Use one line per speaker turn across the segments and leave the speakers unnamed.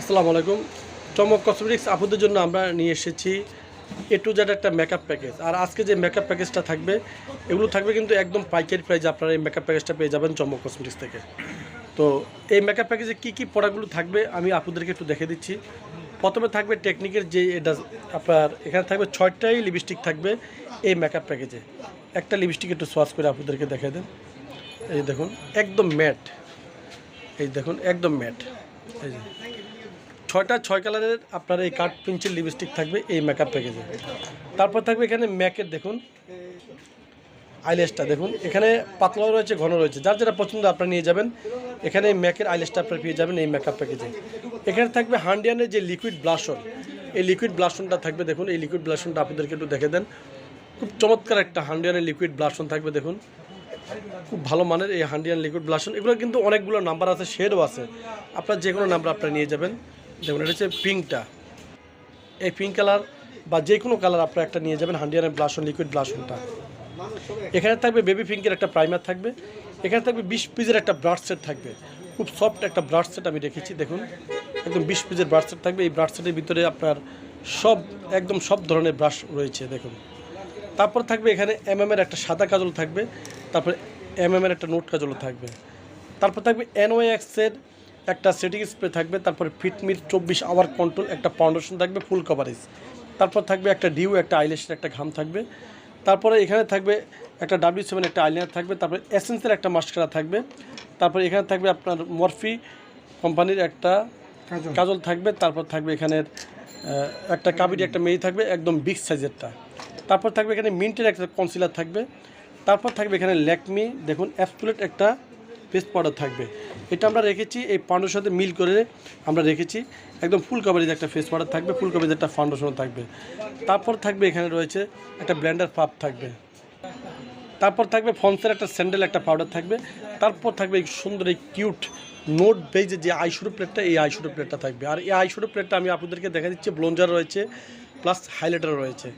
আসসালামু আলাইকুম। চমক কসমেটিক্স আপুদের জন্য আমরা নিয়ে এসেছি এ টু জেড একটা মেকআপ প্যাকেজ আর আজকে যে মেকআপ প্যাকেজটা থাকবে, এগুলো থাকবে কিন্তু একদম পাইকারি প্রাইস আপনারা এই মেকআপ প্যাকেজটা পেয়ে যাবেন চমক কসমেটিক্স থেকে। তো এই মেকআপ প্যাকেজে কী কী প্রোডাক্টগুলো থাকবে, আমি আপুদেরকে একটু দেখে দিচ্ছি। প্রথমে থাকবে টেকনিকের যে এটা, আপনার এখানে থাকবে ছয়টাই লিপস্টিক থাকবে এই মেকআপ প্যাকেজে একটা লিপস্টিক একটু সোয়াচ করে আপুদেরকে দেখে দেন। এই দেখুন, একদম ম্যাট এই দেখুন, একদম ম্যাট এই ছয়টা, ছয় কালারের আপনার এই কাঠ পেন্সিল লিপস্টিক থাকবে, এই মেকআপ প্যাকেজে তারপর থাকবে এখানে ম্যাকের, দেখুন আইলেসটা দেখুন। এখানে পাতলাও রয়েছে, ঘন রয়েছে। যার যেটা পছন্দ আপনারা নিয়ে যাবেন, এখানে ম্যাকের আইলেসটা আপনারা পেয়ে যাবেন এই মেকআপ প্যাকেজে এখানে থাকবে হান্ডিয়ানের যে লিকুইড ব্লাশন এই লিকুইড ব্লাশনটা থাকবে, দেখুন, এই লিকুইড ব্লাশনটা আপনাদেরকে একটু দেখে দেন। খুব চমৎকার একটা হান্ডিয়ানের লিকুইড ব্লাশন থাকবে, দেখুন। খুব ভালো মানের এই হান্ডিয়ান লিকুইড ব্লাশন এগুলো কিন্তু অনেকগুলো নাম্বার আছে শেডও আছে। আপনার যে কোনো নাম্বার আপনারা নিয়ে যাবেন। দেখুন, এটা হচ্ছে পিঙ্কটা এই পিঙ্ক কালার বা যে কোনো কালার আপনারা একটা নিয়ে যাবেন হান্ডিয়ানের ব্লাশন লিকুইড ব্লাশনটা এখানে থাকবে বেবি পিঙ্কের একটা প্রাইমার থাকবে। এখানে থাকবে বিশ পিজের একটা ব্রাশ সেট থাকবে। খুব সফট একটা ব্রাশ সেট আমি রেখেছি, দেখুন। একদম বিশ পিজের ব্রাশ সেট থাকবে। এই ব্রাশ সেটের ভিতরে আপনার সব, একদম সব ধরনের ব্রাশ রয়েছে, দেখুন। তারপর থাকবে এখানে এম এর একটা সাদা কাজল থাকবে। তারপর এম এর একটা নোট কাজলও থাকবে। তারপর থাকবে এনওএক্সের একটা সেটিং স্প্রে থাকবে তারপরে ফিটমিট চব্বিশ আওয়ার কন্ট্রোল একটা ফাউন্ডেশন থাকবে ফুল কভারেজ তারপর থাকবে একটা ডিউ একটা আইলেশের একটা ঘাম থাকবে। তারপরে এখানে থাকবে একটা ডাব্লিউ সেভেন একটা আইলাইনার থাকবে তারপরে এসেন্সের একটা মাস্কারা থাকবে। তারপরে এখানে থাকবে আপনার মরফি কোম্পানির একটা কাজল। থাকবে তারপর থাকবে এখানের একটা কাবিরি একটা মেয়ে থাকবে একদম বিগ সাইজেরটা তারপর থাকবে এখানে মিন্টের একটা কনসিলার থাকবে। তারপর থাকবে এখানে ল্যাকমি দেখুন অ্যাপসুলেট একটা পেস্ট পাউডার থাকবে। এটা আমরা রেখেছি, এই পাউডার সাথে মিল করে আমরা রেখেছি। একদম ফুল কভারেজ একটা ফেস পাউডার থাকবে, ফুল কভারেজ একটা ফাউন্ডেশন থাকবে। তারপর থাকবে এখানে রয়েছে একটা ব্ল্যান্ডার পাপ থাকবে। তারপর থাকবে ফন্সের একটা স্যান্ডেল একটা পাউডার থাকবে। তারপর থাকবে এই সুন্দর, এই কিউট নোট বেজে যে আইশুডো প্লেটটা এই আইশুডো প্লেটটা থাকবে। আর এই আইশুডো প্লেটটা আমি আপনাদেরকে দেখা দিচ্ছি ব্লঞ্জার রয়েছে। প্লাস হাইলাইটার রয়েছে।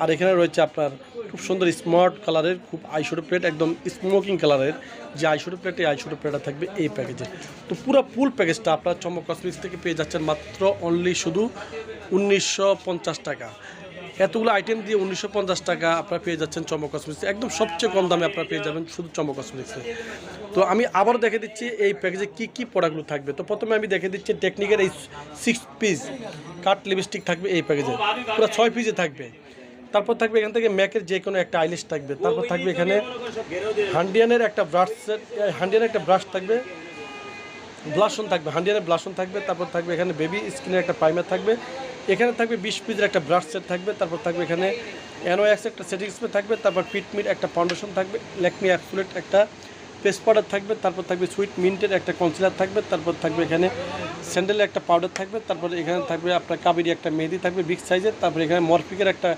আর এখানে রয়েছে আপনার খুব সুন্দর স্মার্ট কালারের, খুব আইশোটো প্লেট, একদম স্মোকিং কালারের যে আইশোটো প্লেট, এই আইশুডো প্লেটটা থাকবে এই প্যাকেজে। তো পুরো ফুল প্যাকেজটা আপনার চমক কাশ্মীর থেকে পেয়ে যাচ্ছেন মাত্র অনলি শুধু উনিশশো পঞ্চাশ টাকা। এতগুলো আইটেম দিয়ে উনিশশো পঞ্চাশ টাকা আপনারা পেয়ে যাচ্ছেন চমক কসমেটিক্স একদম সবচেয়ে কম দামে আপনারা পেয়ে যাবেন শুধু চমক কসমেটিক্সে তো আমি আবার দেখে দিচ্ছি এই প্যাকেজে কী কী প্রোডাক্টগুলো থাকবে। তো প্রথমে আমি দেখে দিচ্ছি টেকনিকের এই সিক্স পিস কাট লিপস্টিক থাকবে এই প্যাকেজে পুরো ছয় পিসে থাকবে। তারপর থাকবে এখান থেকে ম্যাকের যে কোনো একটা আইলিশ থাকবে। তারপর থাকবে এখানে হান্ডিয়ানের একটা ব্রাশ সেট হান্ডিয়ানের একটা ব্রাশ থাকবে। ব্লাশন থাকবে হান্ডিয়ানের ব্লাশন থাকবে। তারপর থাকবে এখানে বেবি স্কিনের একটা প্রাইমার থাকবে। এখানে থাকবে বিশ পিসের একটা ব্রাশ সেট থাকবে, তারপর থাকবে এখানে এনওএক্স একটা সেটিং স্প্রে থাকবে, তারপর পিটমিট একটা ফাউন্ডেশন থাকবে ল্যাকমি অ্যাপসুলেট একটা পেস্ট পাউডার থাকবে, তারপর থাকবে সুইট মিন্টের একটা কনসিলার থাকবে, তারপর থাকবে এখানে স্যান্ডেলের একটা পাউডার থাকবে, তারপর এখানে থাকবে আপনার কাবেরি একটা মেহেদি থাকবে বিগ সাইজের তারপর এখানে মরফিকের একটা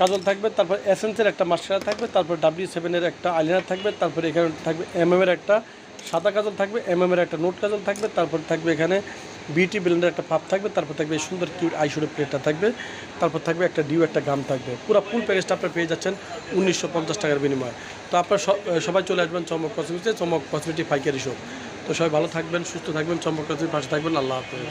কাজল থাকবে, তারপর এসেন্সের একটা মাস্কারা থাকবে, তারপর ডাব্লিউ সেভেনের একটা আইলাইনার থাকবে, তারপর এখানে থাকবে এমএমের একটা সাদা কাজল থাকবে এমএমের একটা নোট কাজল থাকবে, তারপর থাকবে এখানে বিউটি ব্লেন্ডের একটা পাপ থাকবে, তারপর থাকবে এই সুন্দর কিউট আইশুডো প্লেটটা থাকবে, তারপর থাকবে একটা ডিউ একটা গাম থাকবে। পুরো ফুল প্যাকেজটা আপনার পেয়ে যাচ্ছেন উনিশশো পঞ্চাশ টাকার বিনিময়। তো আপনার সবাই চলে আসবেন চমক কসমেটিক্সে, চমক কসমেটিক ফাইকারি শপ। তো সবাই ভালো থাকবেন, সুস্থ থাকবেন, চমক কসমেটিক পাশে থাকবেন, আল্লাহ হাফেজ।